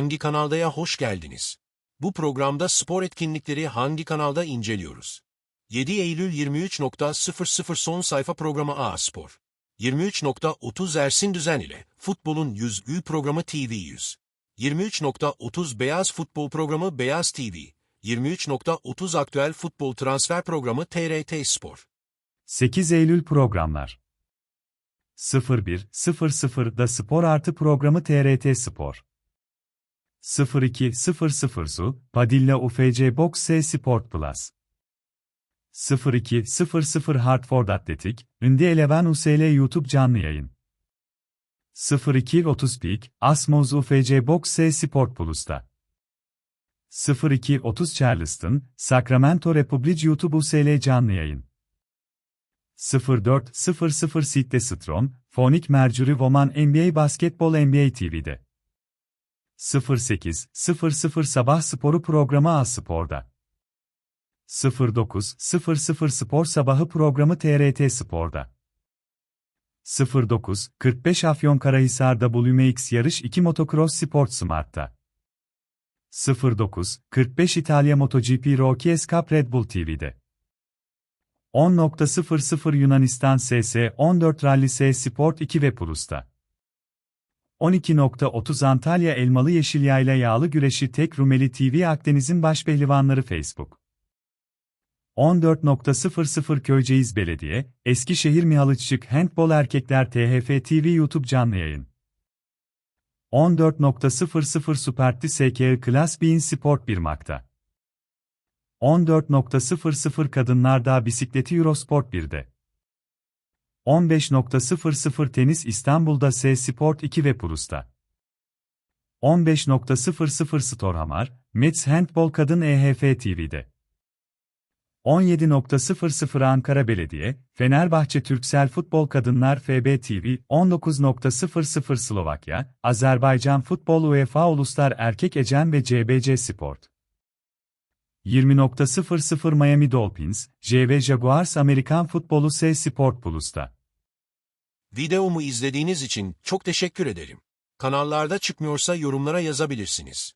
Hangi Kanalda'ya hoş geldiniz. Bu programda spor etkinlikleri hangi kanalda inceliyoruz. 7 Eylül 23.00 son sayfa programı A Spor. 23.30 Ersin Düzen ile Futbolun 100 Ü programı TV 100. 23.30 Beyaz Futbol programı Beyaz TV. 23.30 Aktüel Futbol Transfer programı TRT Spor. 8 Eylül programlar 01.00'da Spor Artı programı TRT Spor 02.00 Su, Padilla UFC Box S Sport Plus. 02.00 Hartford Atletik, Ündi Eleven USL YouTube canlı yayın. 02.30 Peak, Asmos UFC Box S Sport Plus'ta. 02.30 Charleston, Sacramento Republic YouTube USL canlı yayın. 04.00 Sidney Strom, Phonik Mercury Woman NBA Basketbol NBA TV'de 08.00 Sabah Sporu programı A Spor'da. 09.00 Spor Sabahı programı TRT Spor'da. 09.45 Afyonkarahisar WMX Yarış 2 Motocross Sport Smart'ta. 09.45 İtalya MotoGP Rocky Cup Red Bull TV'de 10.00 Yunanistan SS 14 Rally S Sport 2 ve Plus'ta 12.30 Antalya Elmalı Yeşilyayla Yağlı Güreşi Tek Rumeli TV Akdeniz'in Başpehlivanları Facebook. 14.00 Köyceğiz Belediye, Eskişehir Mihalıççık Handbol Erkekler THF TV YouTube canlı yayın. 14.00 Süperti SKE Klas Bein Sport 1 Makta. 14.00 Kadınlar Bisikleti Eurosport 1'de 15.00 Tenis İstanbul'da S Sport 2 ve Plus'ta 15.00 Storhamar, Mets Handbol Kadın EHF TV'de 17.00 Ankara Belediye, Fenerbahçe Türksel Futbol Kadınlar FB TV, 19.00 Slovakya, Azerbaycan Futbol UEFA Uluslar Erkek Ecem ve CBC Sport. 20.00 Miami Dolphins, JV Jaguars Amerikan Futbolu S Sport Plus'ta. Videomu izlediğiniz için çok teşekkür ederim. Kanallarda çıkmıyorsa yorumlara yazabilirsiniz.